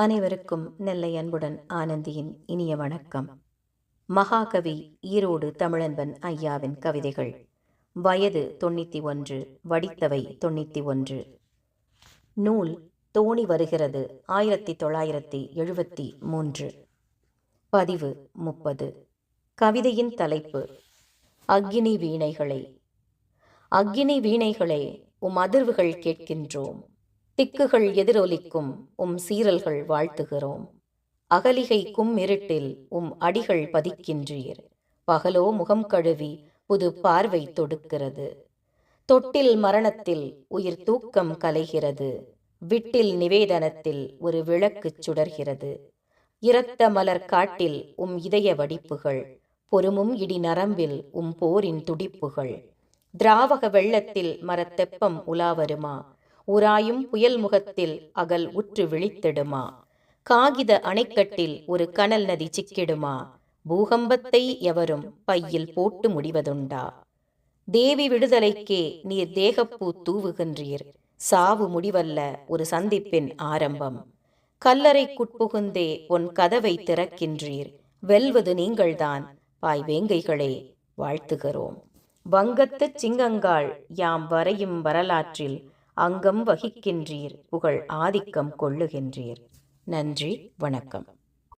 அனைவருக்கும் நெல்லை அன்புடன் ஆனந்தியின் இனிய வணக்கம். மகாகவி ஈரோடு தமிழன்பன் ஐயாவின் கவிதைகள். வயது தொண்ணூற்றி ஒன்று வடித்தவை தொண்ணூற்றி ஒன்று நூல் தோணி வருகிறது ஆயிரத்தி தொள்ளாயிரத்தி எழுபத்தி மூன்று. பதிவு முப்பது. கவிதையின் தலைப்பு அக்கினி வீணைகளை. அக்கினி வீணைகளே உம் அதிர்வுகள் கேட்கின்றோம். திக்குகள் எதிரொலிக்கும் உம் சீரல்கள் வாழ்த்துகிறோம். அகலிகை கும் இருட்டில் உம் அடிகள் பதிக்கின்றீர். பகலோ முகம் கழுவி புது பார்வை தொடுக்கிறது. தொட்டில் மரணத்தில் உயிர் தூக்கம் கலைகிறது. விட்டில் நிவேதனத்தில் ஒரு விளக்குச் சுடர்கிறது. இரத்த மலர் காட்டில் உம் இதய வடிப்புகள் பொறுமும் இடி நரம்பில் உம் போரின் துடிப்புகள். திராவக வெள்ளத்தில் மரத்தெப்பம் உலாவருமா உராயும் புயல் முகத்தில் அகல் உற்று விழித்திடுமா? காகித அணைக்கட்டில் ஒரு கனல் நதி சிக்கிடுமா? பூகம்பத்தை எவரும் பையில் போட்டு முடிவதுண்டா? தேவி விடுதலைக்கே நீர் தேகப்பூ தூவுகின்றீர். சாவு முடிவல்ல ஒரு சந்திப்பின் ஆரம்பம். கல்லறைக்குட்புகுந்தே உன் கதவை திறக்கின்றீர். வெல்வது நீங்கள்தான் பாய் வேங்கைகளே வாழ்த்துகிறோம். வங்கத்துச் சிங்கங்காள் யாம் வரையும் வரலாற்றில் அங்கம் வகிக்கின்றீர். புகழ் ஆதிக்கம் கொள்ளுகின்றீர். நன்றி வணக்கம்.